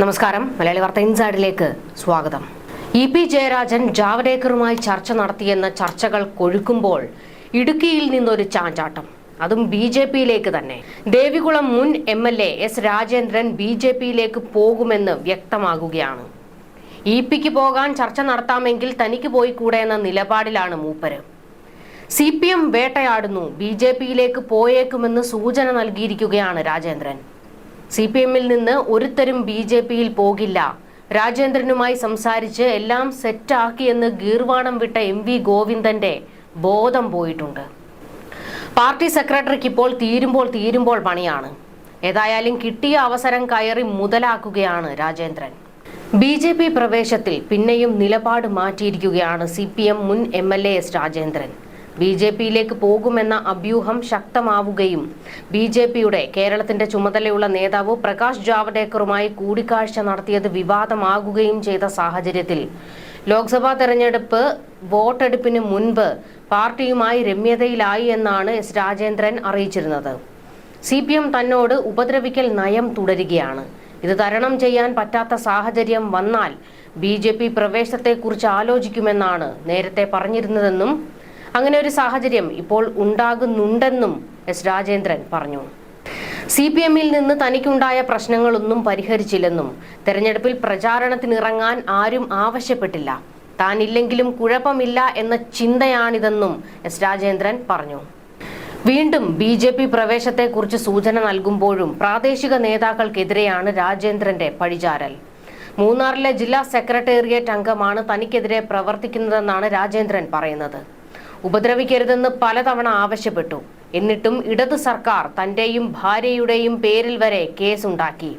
നമസ്കാരം. മലയാളി വാർത്ത ഇൻസൈഡിലേക്ക് സ്വാഗതം. ഇ പി ജയരാജൻ ജാവ്ദേക്കറുമായി ചർച്ച നടത്തിയെന്ന ചർച്ചകൾ കൊഴുക്കുമ്പോൾ ഇടുക്കിയിൽ നിന്നൊരു ചാഞ്ചാട്ടം. അതും ബി ജെ പിയിലേക്ക് തന്നെ. ദേവികുളം മുൻ M L A S Rajendran B J പിയിലേക്ക് പോകുമെന്ന് വ്യക്തമാകുകയാണ്. ഇ പിക്ക് പോകാൻ ചർച്ച നടത്താമെങ്കിൽ തനിക്ക് പോയി കൂടെ എന്ന നിലപാടിലാണ് മൂപ്പര്. സി പി എം വേട്ടയാടുന്നു. ബി ജെ പിയിലേക്ക് പോയേക്കുമെന്ന് സൂചന നൽകിയിരിക്കുകയാണ് രാജേന്ദ്രൻ. സി പി എമ്മിൽ നിന്ന് ഒരുത്തരും ബി ജെ പിയിൽ പോകില്ല. രാജേന്ദ്രനുമായി സംസാരിച്ച് എല്ലാം സെറ്റാക്കിയെന്ന് ഗീർവാണം വിട്ട എം വി ഗോവിന്ദന്റെ ബോധം പോയിട്ടുണ്ട്. പാർട്ടി സെക്രട്ടറിക്ക് ഇപ്പോൾ തീരുമ്പോൾ തീരുമ്പോൾ പണിയാണ്. ഏതായാലും കിട്ടിയ അവസരം കയറി മുതലാക്കുകയാണ് രാജേന്ദ്രൻ. ബി ജെ പി പ്രവേശത്തിൽ പിന്നെയും നിലപാട് മാറ്റിയിരിക്കുകയാണ് സി പി എം മുൻ M L A S Rajendran. B J പിയിലേക്ക് പോകുമെന്ന അഭ്യൂഹം ശക്തമാവുകയും ബി ജെ പിയുടെ കേരളത്തിന്റെ ചുമതലയുള്ള നേതാവ് പ്രകാശ് ജാവ്ദേക്കറുമായി കൂടിക്കാഴ്ച നടത്തിയത് വിവാദമാകുകയും ചെയ്ത സാഹചര്യത്തിൽ. ലോക്സഭാ തെരഞ്ഞെടുപ്പ് വോട്ടെടുപ്പിന് മുൻപ് പാർട്ടിയുമായി രമ്യതയിലായി എന്നാണ് എസ് രാജേന്ദ്രൻ അറിയിച്ചിരുന്നത്. സി പി എം തന്നോട് ഉപദ്രവിക്കൽ നയം തുടരുകയാണ്. ഇത് തരണം ചെയ്യാൻ പറ്റാത്ത സാഹചര്യം വന്നാൽ ബി ജെ പി പ്രവേശത്തെക്കുറിച്ച് ആലോചിക്കുമെന്നാണ് നേരത്തെ പറഞ്ഞിരുന്നതെന്നും അങ്ങനെ ഒരു സാഹചര്യം ഇപ്പോൾ ഉണ്ടാകുന്നുണ്ടെന്നും എസ് രാജേന്ദ്രൻ പറഞ്ഞു. സി പി എമ്മിൽ നിന്ന് തനിക്കുണ്ടായ പ്രശ്നങ്ങളൊന്നും പരിഹരിച്ചില്ലെന്നും തെരഞ്ഞെടുപ്പിൽ പ്രചാരണത്തിനിറങ്ങാൻ ആരും ആവശ്യപ്പെട്ടില്ല. താനില്ലെങ്കിലും കുഴപ്പമില്ല എന്ന ചിന്തയാണിതെന്നും എസ് രാജേന്ദ്രൻ പറഞ്ഞു. വീണ്ടും ബി ജെ പി പ്രവേശത്തെക്കുറിച്ച് സൂചന നൽകുമ്പോഴും പ്രാദേശിക നേതാക്കൾക്കെതിരെയാണ് രാജേന്ദ്രന്റെ പഴിചാരൽ. മൂന്നാറിലെ ജില്ലാ സെക്രട്ടേറിയറ്റ് അംഗമാണ് തനിക്കെതിരെ പ്രവർത്തിക്കുന്നതെന്നാണ് രാജേന്ദ്രൻ പറയുന്നത്. ഉപദ്രവിക്കരുതെന്ന് പലതവണ ആവശ്യപ്പെട്ടു. എന്നിട്ടും ഇടതു സർക്കാർ തന്റെയും ഭാര്യയുടെയും പേരിൽ വരെ കേസുണ്ടാക്കി.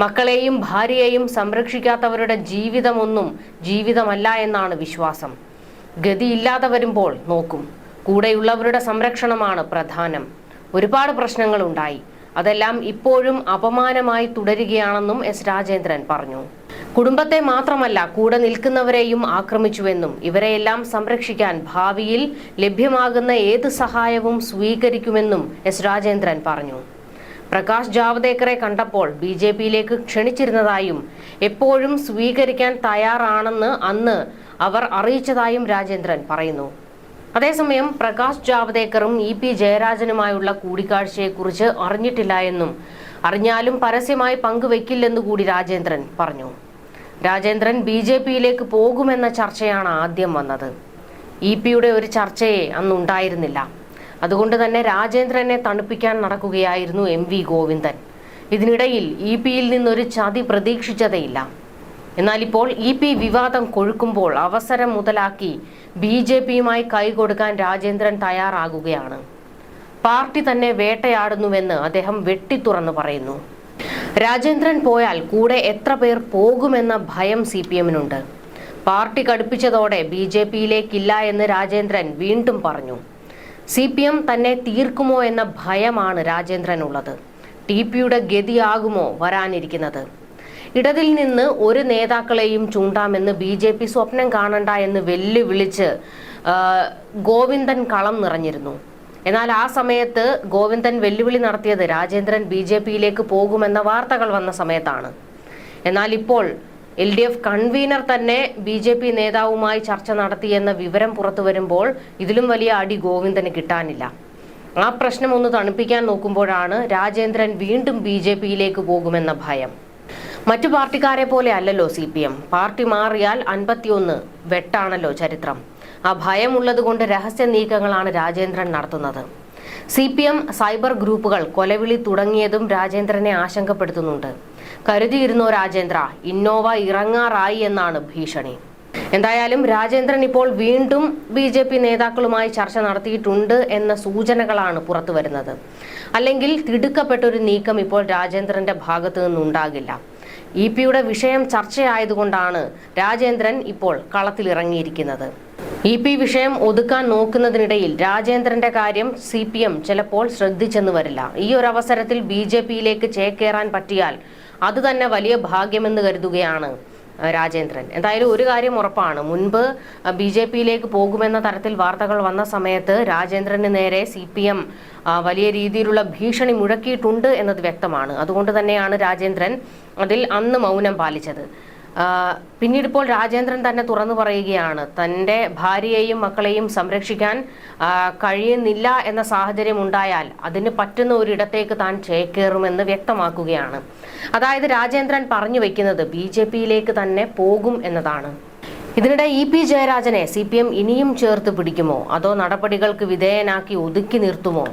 മക്കളെയും ഭാര്യയെയും സംരക്ഷിക്കാത്തവരുടെ ജീവിതമൊന്നും ജീവിതമല്ല എന്നാണ് വിശ്വാസം. ഗതിയില്ലാതെ വരുമ്പോൾ നോക്കും. കൂടെയുള്ളവരുടെ സംരക്ഷണമാണ് പ്രധാനം. ഒരുപാട് പ്രശ്നങ്ങളുണ്ടായി. അതെല്ലാം ഇപ്പോഴും അപമാനമായി തുടരുകയാണെന്നും എസ് രാജേന്ദ്രൻ പറഞ്ഞു. കുടുംബത്തെ മാത്രമല്ല കൂടെ നിൽക്കുന്നവരെയും ആക്രമിച്ചുവെന്നും ഇവരെയെല്ലാം സംരക്ഷിക്കാൻ ഭാവിയിൽ ലഭ്യമാകുന്ന ഏത് സഹായവും സ്വീകരിക്കുമെന്നും എസ് രാജേന്ദ്രൻ പറഞ്ഞു. പ്രകാശ് ജാവ്ദേക്കറെ കണ്ടപ്പോൾ ബി ജെ പിയിലേക്ക് ക്ഷണിച്ചിരുന്നതായും എപ്പോഴും സ്വീകരിക്കാൻ തയ്യാറാണെന്ന് അന്ന് അവർ അറിയിച്ചതായും രാജേന്ദ്രൻ പറയുന്നു. അതേസമയം പ്രകാശ് ജാവ്ദേക്കറും ഇ പി ജയരാജനുമായുള്ള കൂടിക്കാഴ്ചയെക്കുറിച്ച് അറിഞ്ഞിട്ടില്ല എന്നും അറിഞ്ഞാലും പരസ്യമായി പങ്കുവെക്കില്ലെന്നുകൂടി രാജേന്ദ്രൻ പറഞ്ഞു. രാജേന്ദ്രൻ ബി ജെ പിയിലേക്ക് പോകുമെന്ന ചർച്ചയാണ് ആദ്യം വന്നത്. ഇ പിയുടെ ഒരു ചർച്ചയെ അന്നുണ്ടായിരുന്നില്ല. അതുകൊണ്ട് തന്നെ രാജേന്ദ്രനെ തണുപ്പിക്കാൻ നടക്കുകയായിരുന്നു എം വി ഗോവിന്ദൻ. ഇതിനിടയിൽ ഇ പിയിൽ നിന്നൊരു ചതി പ്രതീക്ഷിച്ചതേയില്ല. എന്നാൽ ഇപ്പോൾ ഇ പി വിവാദം കൊഴുക്കുമ്പോൾ അവസരം മുതലാക്കി ബി ജെ പിയുമായി കൈകൊടുക്കാൻ രാജേന്ദ്രൻ തയ്യാറാകുകയാണ്. പാർട്ടി തന്നെ വേട്ടയാടുന്നുവെന്ന് അദ്ദേഹം വെട്ടിത്തുറന്ന് പറയുന്നു. രാജേന്ദ്രൻ പോയാൽ കൂടെ എത്ര പേർ പോകുമെന്ന ഭയം സി പി എമ്മിനുണ്ട്. പാർട്ടി കടുപ്പിച്ചതോടെ ബി ജെ പിയിലേക്കില്ല എന്ന് രാജേന്ദ്രൻ വീണ്ടും പറഞ്ഞു. സി പി എം തന്നെ തീർക്കുമോ എന്ന ഭയമാണ് രാജേന്ദ്രനുള്ളത്. ടി പിയുടെ ഗതിയാകുമോ വരാനിരിക്കുന്നത്. ഇടതിൽ നിന്ന് ഒരു നേതാക്കളെയും ചൂണ്ടാമെന്ന് ബി ജെ പി സ്വപ്നം കാണണ്ട എന്ന് വെല്ലുവിളിച്ച് ഗോവിന്ദൻ കളം നിറഞ്ഞിരുന്നു. എന്നാൽ ആ സമയത്ത് ഗോവിന്ദൻ വെല്ലുവിളി നടത്തിയത് രാജേന്ദ്രൻ ബി ജെ പിയിലേക്ക് പോകുമെന്ന വാർത്തകൾ വന്ന സമയത്താണ്. എന്നാൽ ഇപ്പോൾ എൽ ഡി എഫ് കൺവീനർ തന്നെ ബി ജെ പി നേതാവുമായി ചർച്ച നടത്തിയെന്ന വിവരം പുറത്തു വരുമ്പോൾ ഇതിലും വലിയ അടി ഗോവിന്ദന് കിട്ടാനില്ല. ആ പ്രശ്നം ഒന്ന് തണുപ്പിക്കാൻ നോക്കുമ്പോഴാണ് രാജേന്ദ്രൻ വീണ്ടും ബി ജെ പിയിലേക്ക് പോകുമെന്ന ഭയം. മറ്റു പാർട്ടിക്കാരെ പോലെ അല്ലല്ലോ സി പി എം. പാർട്ടി മാറിയാൽ അൻപത്തിയൊന്ന് വെട്ടാണല്ലോ ചരിത്രം. ആ ഭയമുള്ളത് കൊണ്ട് രഹസ്യ നീക്കങ്ങളാണ് രാജേന്ദ്രൻ നടത്തുന്നത്. സി പി എം സൈബർ ഗ്രൂപ്പുകൾ കൊലവിളി തുടങ്ങിയതും രാജേന്ദ്രനെ ആശങ്കപ്പെടുത്തുന്നുണ്ട്. കരുതിയിരുന്നോ രാജേന്ദ്ര? ഇന്നോവ ഇറങ്ങാറായി എന്നാണ് ഭീഷണി. എന്തായാലും രാജേന്ദ്രൻ ഇപ്പോൾ വീണ്ടും ബി ജെ പി നേതാക്കളുമായി ചർച്ച നടത്തിയിട്ടുണ്ട് എന്ന സൂചനകളാണ് പുറത്തു വരുന്നത് അല്ലെങ്കിൽ തിടുക്കപ്പെട്ടൊരു നീക്കം ഇപ്പോൾ രാജേന്ദ്രന്റെ ഭാഗത്തു നിന്നുണ്ടാകില്ല ഇ പിയുടെ വിഷയം ചർച്ചയായതുകൊണ്ടാണ് രാജേന്ദ്രൻ ഇപ്പോൾ കളത്തിലിറങ്ങിയിരിക്കുന്നത്. ഇ പി വിഷയം ഒതുക്കാൻ നോക്കുന്നതിനിടയിൽ രാജേന്ദ്രന്റെ കാര്യം സി പി എം ചിലപ്പോൾ ശ്രദ്ധിച്ചെന്ന് വരില്ല. ഈ ഒരു അവസരത്തിൽ ബി ജെ പിയിലേക്ക് ചേക്കേറാൻ പറ്റിയാൽ അതുതന്നെ വലിയ ഭാഗ്യമെന്ന് കരുതുകയാണ്. രാജേന്ദ്രൻ. എന്തായാലും ഒരു കാര്യം ഉറപ്പാണ്. മുൻപ് ബി ജെ പിയിലേക്ക് പോകുമെന്ന തരത്തിൽ വാർത്തകൾ വന്ന സമയത്ത് രാജേന്ദ്രന് നേരെ സി പി എം വലിയ രീതിയിലുള്ള ഭീഷണി മുഴക്കിയിട്ടുണ്ട് എന്നത് വ്യക്തമാണ്. അതുകൊണ്ട് തന്നെയാണ് രാജേന്ദ്രൻ അതിൽ അന്ന് മൗനം പാലിച്ചത്. പിന്നീട് ഇപ്പോൾ രാജേന്ദ്രൻ തന്നെ തുറന്നു പറയുകയാണ് തന്റെ ഭാര്യയെയും മക്കളെയും സംരക്ഷിക്കാൻ കഴിയുന്നില്ല എന്ന സാഹചര്യം ഉണ്ടായാൽ അതിന് പറ്റുന്ന ഒരിടത്തേക്ക് താൻ ചേക്കേറുമെന്ന് വ്യക്തമാക്കുകയാണ്. അതായത് രാജേന്ദ്രൻ പറഞ്ഞു വെക്കുന്നത് ബി ജെ പിയിലേക്ക് തന്നെ പോകും എന്നതാണ്. ഇതിനിടെ ഇ പി ജയരാജനെ സി പി എം ഇനിയും ചേർത്ത് പിടിക്കുമോ? അതോ നടപടികൾക്ക് വിധേയനാക്കി ഒതുക്കി നിർത്തുമോ?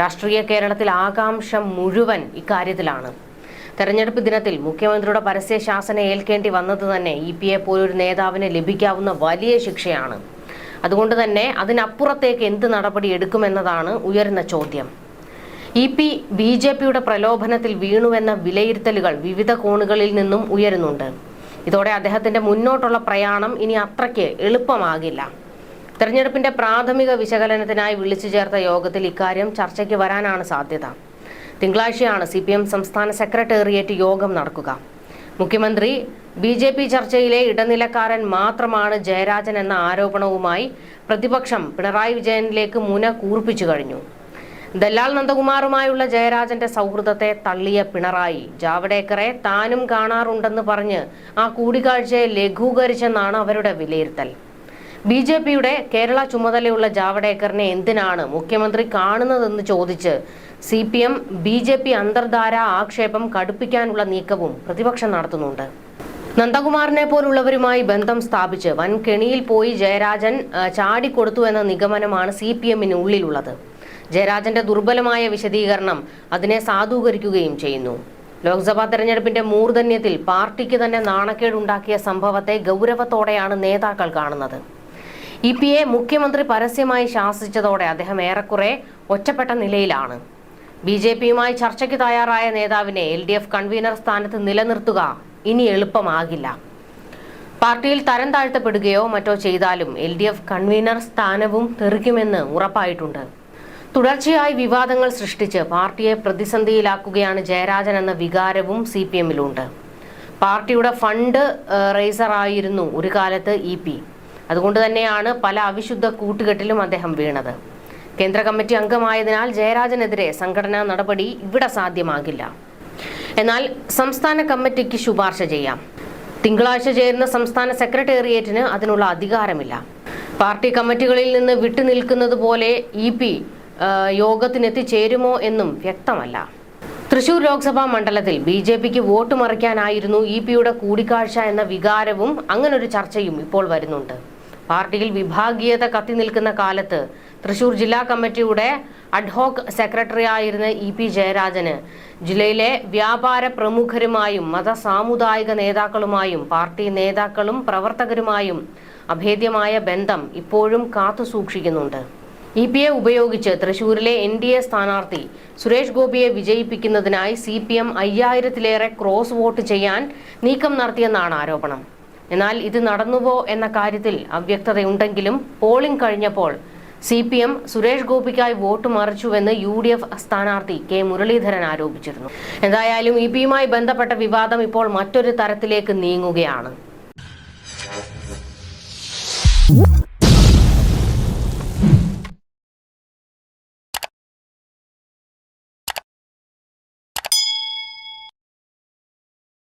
രാഷ്ട്രീയ കേരളത്തിൽ ആകാംക്ഷ മുഴുവൻ ഇക്കാര്യത്തിലാണ്. തെരഞ്ഞെടുപ്പ് ദിനത്തിൽ മുഖ്യമന്ത്രിയുടെ പരസ്യ ശാസന ഏൽക്കേണ്ടി വന്നത് തന്നെ ഇ പി എ പോലൊരു നേതാവിന് ലഭിക്കാവുന്ന വലിയ ശിക്ഷയാണ്. അതുകൊണ്ട് തന്നെ അതിനപ്പുറത്തേക്ക് എന്ത് നടപടി എടുക്കുമെന്നതാണ് ഉയരുന്ന ചോദ്യം. ഇ പി ബി ജെ പിയുടെ പ്രലോഭനത്തിൽ വീണുവെന്ന വിലയിരുത്തലുകൾ വിവിധ കോണുകളിൽ നിന്നും ഉയരുന്നുണ്ട്. ഇതോടെ അദ്ദേഹത്തിന്റെ മുന്നോട്ടുള്ള പ്രയാണം ഇനി അത്രയ്ക്ക് എളുപ്പമാകില്ല. തെരഞ്ഞെടുപ്പിന്റെ പ്രാഥമിക വിശകലനത്തിനായി വിളിച്ചു ചേർത്ത യോഗത്തിൽ ഇക്കാര്യം ചർച്ചയ്ക്ക് വരാനാണ് സാധ്യത. തിങ്കളാഴ്ചയാണ് സി സംസ്ഥാന സെക്രട്ടേറിയറ്റ് യോഗം നടക്കുക. മുഖ്യമന്ത്രി ബി ജെ പി ചർച്ചയിലെ ഇടനിലക്കാരൻ മാത്രമാണ് ജയരാജൻ എന്ന ആരോപണവുമായി പ്രതിപക്ഷം പിണറായി വിജയനിലേക്ക് മുന കൂർപ്പിച്ചു കഴിഞ്ഞു. ദല്ലാൽ നന്ദകുമാറുമായുള്ള ജയരാജന്റെ സൗഹൃദത്തെ തള്ളിയ പിണറായി ജാവഡേക്കറെ താനും കാണാറുണ്ടെന്ന് പറഞ്ഞ് ആ കൂടിക്കാഴ്ചയെ ലഘൂകരിച്ചെന്നാണ് അവരുടെ വിലയിരുത്തൽ. ബി ജെ പിയുടെ കേരള ചുമതലയുള്ള ജാവഡേക്കറിനെ എന്തിനാണ് മുഖ്യമന്ത്രി കാണുന്നതെന്ന് ചോദിച്ച് C P M B J P അന്തർധാര ആക്ഷേപം കടുപ്പിക്കാനുള്ള നീക്കവും പ്രതിപക്ഷം നടത്തുന്നുണ്ട്. നന്ദകുമാറിനെ പോലുള്ളവരുമായി ബന്ധം സ്ഥാപിച്ച് വൻ കെണിയിൽ പോയി ജയരാജൻ ചാടിക്കൊടുത്തു എന്ന നിഗമനമാണ് സി പി എമ്മിന് ഉള്ളിലുള്ളത്. ജയരാജന്റെ ദുർബലമായ വിശദീകരണം അതിനെ സാധൂകരിക്കുകയും ചെയ്യുന്നു. ലോക്സഭാ തെരഞ്ഞെടുപ്പിന്റെ മൂർധന്യത്തിൽ പാർട്ടിക്ക് തന്നെ നാണക്കേടുണ്ടാക്കിയ സംഭവത്തെ ഗൗരവത്തോടെയാണ് നേതാക്കൾ കാണുന്നത്. ഇ പി എ മുഖ്യമന്ത്രി പരസ്യമായി ശാസിച്ചതോടെ അദ്ദേഹം ഏറെക്കുറെ ഒറ്റപ്പെട്ട നിലയിലാണ്. ബി ജെ പിയുമായി ചർച്ചയ്ക്ക് തയ്യാറായ നേതാവിനെ എൽ ഡി എഫ് കൺവീനർ സ്ഥാനത്ത് നിലനിർത്തുക ഇനി എളുപ്പമാകില്ല. പാർട്ടിയിൽ തരം താഴ്ത്തപ്പെടുകയോ മറ്റോ ചെയ്താലും എൽ ഡി എഫ് കൺവീനർ സ്ഥാനവും തെറിക്കുമെന്ന് ഉറപ്പായിട്ടുണ്ട്. തുടർച്ചയായി വിവാദങ്ങൾ സൃഷ്ടിച്ച് പാർട്ടിയെ പ്രതിസന്ധിയിലാക്കുകയാണ് ജയരാജൻ എന്ന വികാരവും സി പി എമ്മിലുണ്ട്. പാർട്ടിയുടെ ഫണ്ട് റേസറായിരുന്നു ഒരു കാലത്ത് ഇ പി. അതുകൊണ്ട് തന്നെയാണ് പല അവിശുദ്ധ കൂട്ടുകെട്ടിലും അദ്ദേഹം വീണത്. കേന്ദ്ര കമ്മിറ്റി അംഗമായതിനാൽ ജയരാജനെതിരെ സംഘടനാ നടപടി ഇവിടെ സാധ്യമാകില്ല. എന്നാൽ സംസ്ഥാന കമ്മിറ്റിക്ക് ശുപാർശ ചെയ്യാം. തിങ്കളാഴ്ച ചേരുന്ന സംസ്ഥാന സെക്രട്ടേറിയറ്റിന് അതിനുള്ള അധികാരമില്ല. പാർട്ടി കമ്മിറ്റികളിൽ നിന്ന് വിട്ടുനിൽക്കുന്നത് പോലെ ഇ പി യോഗത്തിനെത്തിച്ചേരുമോ എന്നും വ്യക്തമല്ല. തൃശൂർ ലോക്സഭാ മണ്ഡലത്തിൽ ബി ജെ പിക്ക് വോട്ട് മറിക്കാനായിരുന്നു ഇ പിയുടെ കൂടിക്കാഴ്ച എന്ന വികാരവും അങ്ങനൊരു ചർച്ചയും ഇപ്പോൾ വരുന്നുണ്ട്. പാർട്ടിയിൽ വിഭാഗീയത കത്തി നിൽക്കുന്ന കാലത്ത് തൃശൂർ ജില്ലാ കമ്മിറ്റിയുടെ അഡ്ഹോക്ക് സെക്രട്ടറി ആയിരുന്ന ഇ പി ജയരാജന് ജില്ലയിലെ വ്യാപാര പ്രമുഖരുമായും മത സാമുദായിക നേതാക്കളുമായും പാർട്ടി നേതാക്കളും പ്രവർത്തകരുമായും അഭേദ്യമായ ബന്ധം ഇപ്പോഴും കാത്തു സൂക്ഷിക്കുന്നുണ്ട്. ഇ പി എ ഉപയോഗിച്ച് തൃശൂരിലെ എൻ ഡി എ സ്ഥാനാർത്ഥി സുരേഷ് ഗോപിയെ വിജയിപ്പിക്കുന്നതിനായി സി പി എം അയ്യായിരത്തിലേറെ ക്രോസ് വോട്ട് ചെയ്യാൻ നീക്കം നടത്തിയെന്നാണ് ആരോപണം. എന്നാൽ ഇത് നടന്നുവോ എന്ന കാര്യത്തിൽ അവ്യക്തതയുണ്ടെങ്കിലും പോളിംഗ് കഴിഞ്ഞപ്പോൾ സി പി എം സുരേഷ് ഗോപിക്കായി വോട്ട് മറിച്ചുവെന്ന് യു ഡി എഫ് സ്ഥാനാർത്ഥി കെ മുരളീധരൻ ആരോപിച്ചിരുന്നു. എന്തായാലും ഇ പിയുമായി ബന്ധപ്പെട്ട വിവാദം ഇപ്പോൾ മറ്റൊരു തരത്തിലേക്ക് നീങ്ങുകയാണ്.